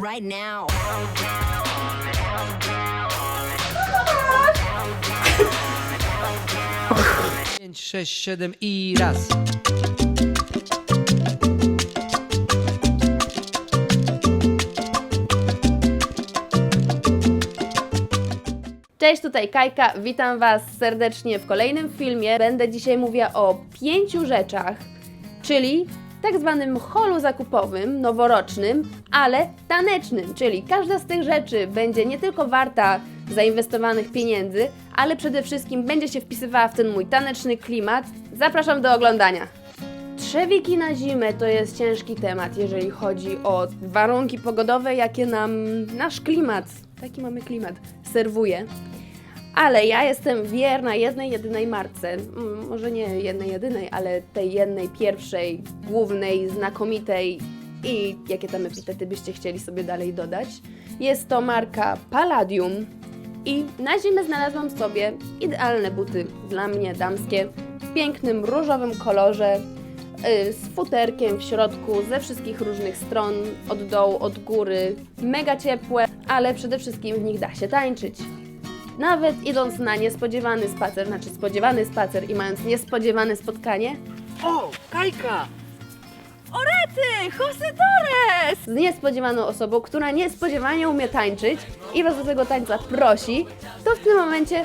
right now. 5, 6, 7 i raz. Cześć, tutaj Kajka, witam Was serdecznie w kolejnym filmie. Będę dzisiaj mówiła o pięciu rzeczach, czyli tak zwanym holu zakupowym, noworocznym, ale tanecznym, czyli każda z tych rzeczy będzie nie tylko warta zainwestowanych pieniędzy, ale przede wszystkim będzie się wpisywała w ten mój taneczny klimat. Zapraszam do oglądania. Trzewiki na zimę to jest ciężki temat, jeżeli chodzi o warunki pogodowe, jakie nam nasz klimat, taki mamy klimat, serwuje. Ale ja jestem wierna jednej, jedynej marce. Mm, Może nie jednej, jedynej, ale tej jednej, pierwszej, głównej, znakomitej i jakie tam epitety byście chcieli sobie dalej dodać. Jest to marka Palladium i na zimę znalazłam sobie idealne buty dla mnie, damskie, w pięknym różowym kolorze, y, z futerkiem w środku, ze wszystkich różnych stron, od dołu, od góry, mega ciepłe, ale przede wszystkim w nich da się tańczyć. Nawet idąc na niespodziewany spacer, znaczy spodziewany spacer i mając niespodziewane spotkanie, O, Kajka! Orety! Jose Torres! Z niespodziewaną osobą, która niespodziewanie umie tańczyć i was do tego tańca prosi, to w tym momencie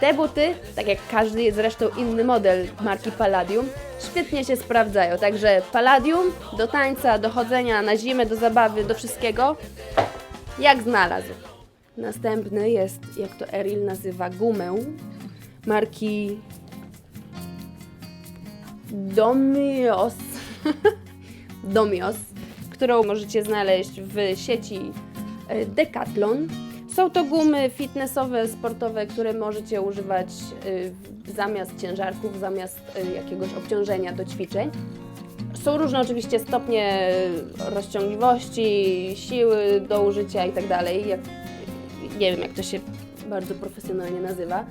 te buty, tak jak każdy zresztą inny model marki Palladium, świetnie się sprawdzają. Także Palladium do tańca, do chodzenia na zimę, do zabawy, do wszystkiego, jak znalazł. Następny jest, jak to Eril nazywa, gumę marki Domios. Domios, którą możecie znaleźć w sieci e, Decathlon. Są to gumy fitnessowe, sportowe, które możecie używać e, zamiast ciężarków, zamiast e, jakiegoś obciążenia do ćwiczeń. Są różne oczywiście stopnie rozciągliwości, siły do użycia i tak. Jak, nie wiem, jak to się bardzo profesjonalnie nazywa.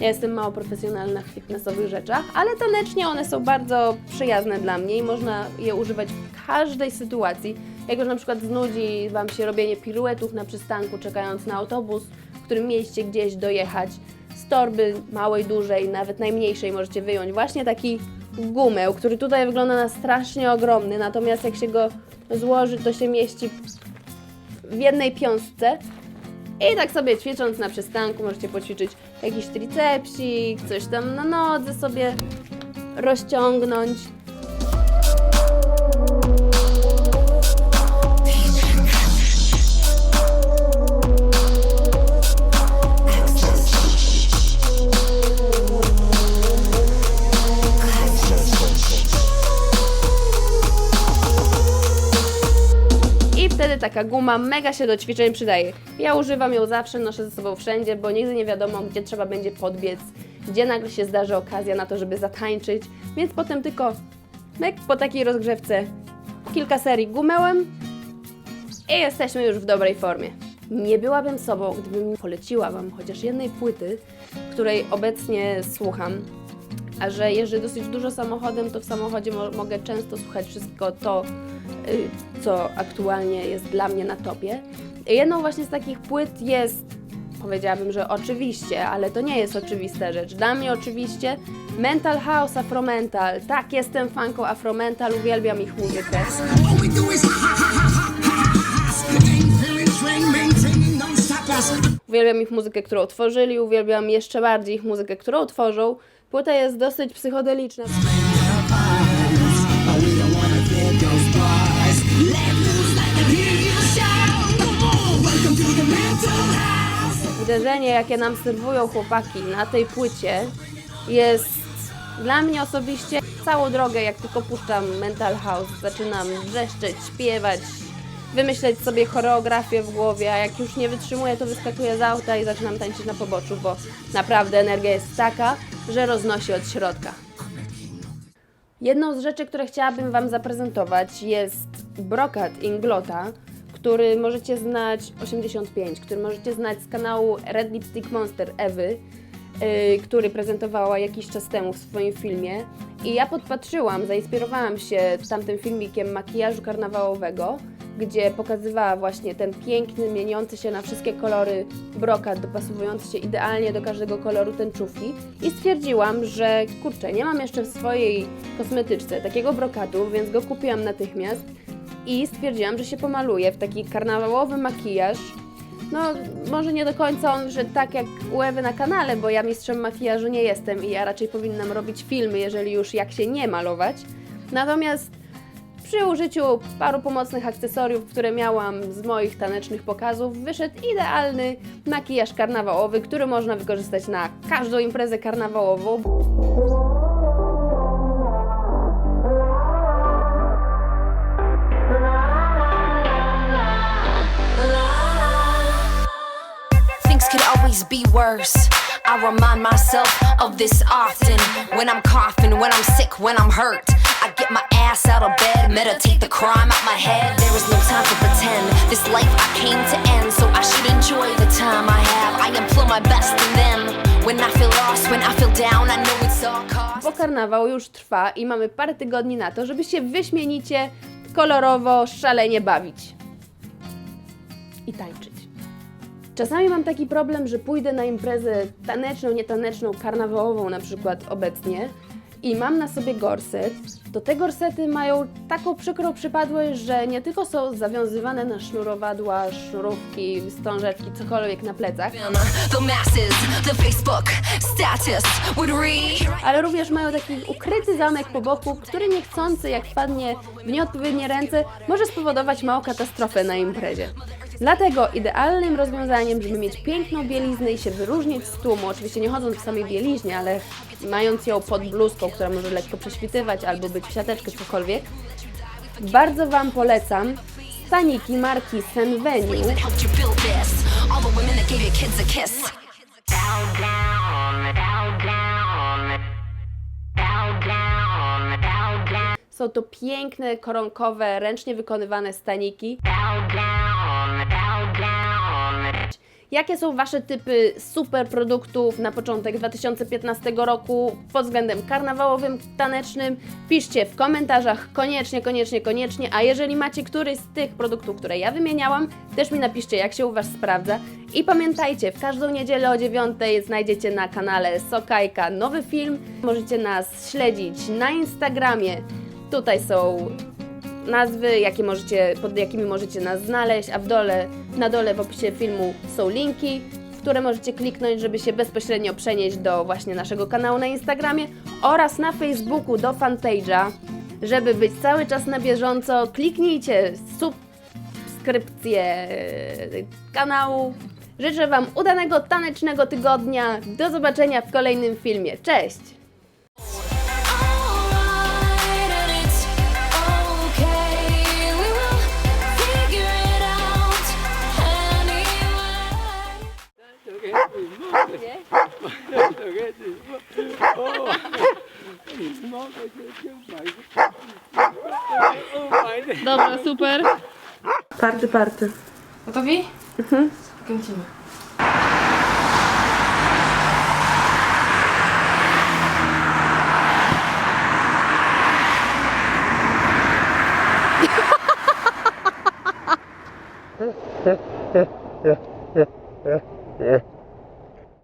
Ja jestem mało profesjonalna w fitnessowych rzeczach, ale tanecznie one są bardzo przyjazne dla mnie i można je używać w każdej sytuacji. Jak już na przykład znudzi Wam się robienie piruetów na przystanku, czekając na autobus, w którym mieliście gdzieś dojechać, z torby małej, dużej, nawet najmniejszej możecie wyjąć właśnie taki gumeł, który tutaj wygląda na strasznie ogromny, natomiast jak się go złoży, to się mieści w jednej piąstce. I tak sobie ćwicząc na przystanku możecie poćwiczyć jakiś tricepsik, coś tam na nodze sobie rozciągnąć. Taka guma mega się do ćwiczeń przydaje. Ja używam ją zawsze, noszę ze sobą wszędzie, bo nigdy nie wiadomo, gdzie trzeba będzie podbiec, gdzie nagle się zdarzy okazja na to, żeby zatańczyć, więc potem tylko po takiej rozgrzewce kilka serii gumełem i jesteśmy już w dobrej formie. Nie byłabym sobą, gdybym poleciła Wam chociaż jednej płyty, której obecnie słucham, a że jeżdżę dosyć dużo samochodem, to w samochodzie mo- mogę często słuchać wszystko to, y, co aktualnie jest dla mnie na topie. Jedną właśnie z takich płyt jest, powiedziałabym, że oczywiście, ale to nie jest oczywista rzecz. Dla mnie oczywiście Mental House Afromental. Tak, jestem fanką Afromental, uwielbiam ich muzykę. Uwielbiam ich muzykę, którą tworzyli, uwielbiam jeszcze bardziej ich muzykę, którą tworzą. Płyta jest dosyć psychodeliczna. Uderzenie, jakie nam serwują chłopaki na tej płycie, jest dla mnie osobiście całą drogę, jak tylko puszczam Mental House, zaczynam wrzeszczeć, śpiewać, wymyśleć sobie choreografię w głowie, a jak już nie wytrzymuję, to wyskakuję z auta i zaczynam tańczyć na poboczu, bo naprawdę energia jest taka, że roznosi od środka. Jedną z rzeczy, które chciałabym Wam zaprezentować jest brokat Inglota, który możecie znać 85, który możecie znać z kanału Red Lipstick Monster Ewy, yy, który prezentowała jakiś czas temu w swoim filmie. I ja podpatrzyłam, zainspirowałam się tamtym filmikiem makijażu karnawałowego gdzie pokazywała właśnie ten piękny, mieniący się na wszystkie kolory brokat, dopasowujący się idealnie do każdego koloru tęczówki i stwierdziłam, że kurczę, nie mam jeszcze w swojej kosmetyczce takiego brokatu, więc go kupiłam natychmiast i stwierdziłam, że się pomaluję w taki karnawałowy makijaż. No, może nie do końca on wyszedł tak jak u Ewy na kanale, bo ja mistrzem makijażu nie jestem i ja raczej powinnam robić filmy, jeżeli już jak się nie malować. Natomiast przy użyciu paru pomocnych akcesoriów, które miałam z moich tanecznych pokazów, wyszedł idealny makijaż karnawałowy, który można wykorzystać na każdą imprezę karnawałową. Things could always be worse. I remind myself of this often. When I'm coughing, when I'm sick, when I'm hurt. I get my ass out of bed, meditate the crime out my head. There is no time to pretend. This life I came to end, so I should enjoy the time I have. I employ my best and then when I feel lost, when I feel down, I know it's all cost. Bo karnawał już trwa i mamy parę tygodni na to, żeby się wyśmienicie, kolorowo, szalenie bawić. I tańczyć. Czasami mam taki problem, że pójdę na imprezę taneczną, nietaneczną, karnawałową na przykład obecnie i mam na sobie gorset, to te gorsety mają taką przykrą przypadłość, że nie tylko są zawiązywane na sznurowadła, sznurówki, wstążeczki, cokolwiek na plecach, ale również mają taki ukryty zamek po boku, który niechcący, jak wpadnie w nieodpowiednie ręce, może spowodować małą katastrofę na imprezie. Dlatego idealnym rozwiązaniem, żeby mieć piękną bieliznę i się wyróżnić z tłumu, oczywiście nie chodząc w samej bieliźnie, ale mając ją pod bluzką, która może lekko prześwitywać albo być w siateczkę, cokolwiek, bardzo Wam polecam staniki marki Senveniu. Są to piękne, koronkowe, ręcznie wykonywane staniki. Jakie są Wasze typy super produktów na początek 2015 roku pod względem karnawałowym, tanecznym? Piszcie w komentarzach koniecznie, koniecznie, koniecznie. A jeżeli macie któryś z tych produktów, które ja wymieniałam, też mi napiszcie, jak się u Was sprawdza. I pamiętajcie, w każdą niedzielę o 9 znajdziecie na kanale Sokajka nowy film. Możecie nas śledzić na Instagramie. Tutaj są nazwy, jakie możecie, pod jakimi możecie nas znaleźć, a w dole, na dole w opisie filmu są linki, w które możecie kliknąć, żeby się bezpośrednio przenieść do właśnie naszego kanału na Instagramie oraz na Facebooku do fanpage'a. Żeby być cały czas na bieżąco, kliknijcie subskrypcję kanału. Życzę Wam udanego tanecznego tygodnia. Do zobaczenia w kolejnym filmie. Cześć! Dobra, super. Party, party. Gotowi? Mhm. Kręcimy.